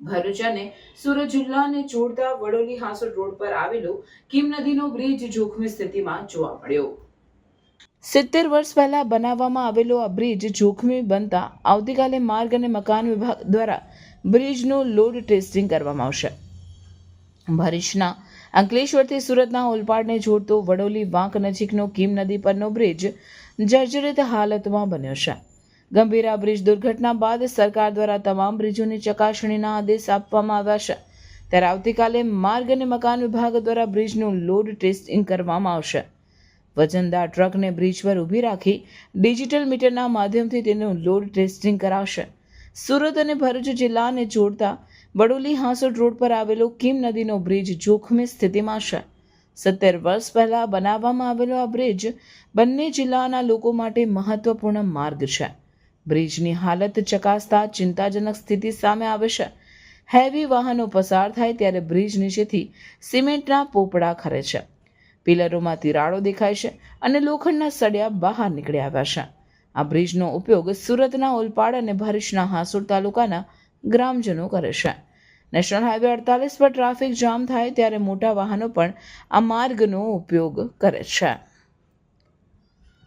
ભરૂચ અને સુરત જિલ્લાને જોડતા વડોલી હાંસોડ રોડ પર આવેલો કિમ નદીનો બ્રિજ જોખમી સ્થિતિમાં જોવા મળ્યો. સિત્તેર વર્ષ પહેલા બનાવવામાં આવેલો આ બ્રિજ જોખમી બનતા આવતીકાલે માર્ગ અને મકાન વિભાગ દ્વારા બ્રિજનું લોડ ટેસ્ટિંગ કરવામાં આવશે. ભરૂચના અંકલેશ્વરથી સુરતના ઓલપાડને જોડતો વડોલી વાંક નજીકનો કીમ નદી પરનો બ્રિજ જર્જરિત હાલતમાં બન્યો છે. ગંભીર બ્રિજ દુર્ઘટના બાદ સરકાર દ્વારા તમામ બ્રિજોની ચકાસણીના આદેશ આપવામાં આવ્યા છે. ત્યારે આવતીકાલે માર્ગ અને મકાન વિભાગ દ્વારા બ્રિજનું લોડ ટેસ્ટિંગ કરવામાં આવશે. વજનદાર ટ્રકને બ્રિજ પર ઊભી રાખી ડિજિટલ મીટરના માધ્યમથી તેનું લોડ ટેસ્ટિંગ કરાશે. સુરત અને ભરૂચ જિલ્લાને જોડતા બડોલી હાંસોડ રોડ પર આવેલો કિમ નદીનો બ્રિજ જોખમી સ્થિતિમાં છે. સત્તર વર્ષ પહેલાં બનાવવામાં આવેલો આ બ્રિજ બંને જિલ્લાના લોકો માટે મહત્વપૂર્ણ માર્ગ છે. બ્રિજની હાલત ચકાસતા ચિંતાજનક સ્થિતિ સામે આવે છે. હેવી વાહનો પસાર થાય ત્યારે બ્રિજ નીચેથી સિમેન્ટના પોપડા ખરે છે. પિલરોમાં તિરાડો દેખાય છે અને લોખંડના સળિયા બહાર નીકળી આવ્યા છે. આ બ્રિજનો ઉપયોગ સુરતના ઓલપાડ અને ભરૂચના હાસુર તાલુકાના ગ્રામજનો કરે છે. નેશનલ હાઈવે અડતાલીસ પર ટ્રાફિક જામ થાય ત્યારે મોટા વાહનો પણ આ માર્ગનો ઉપયોગ કરે છે.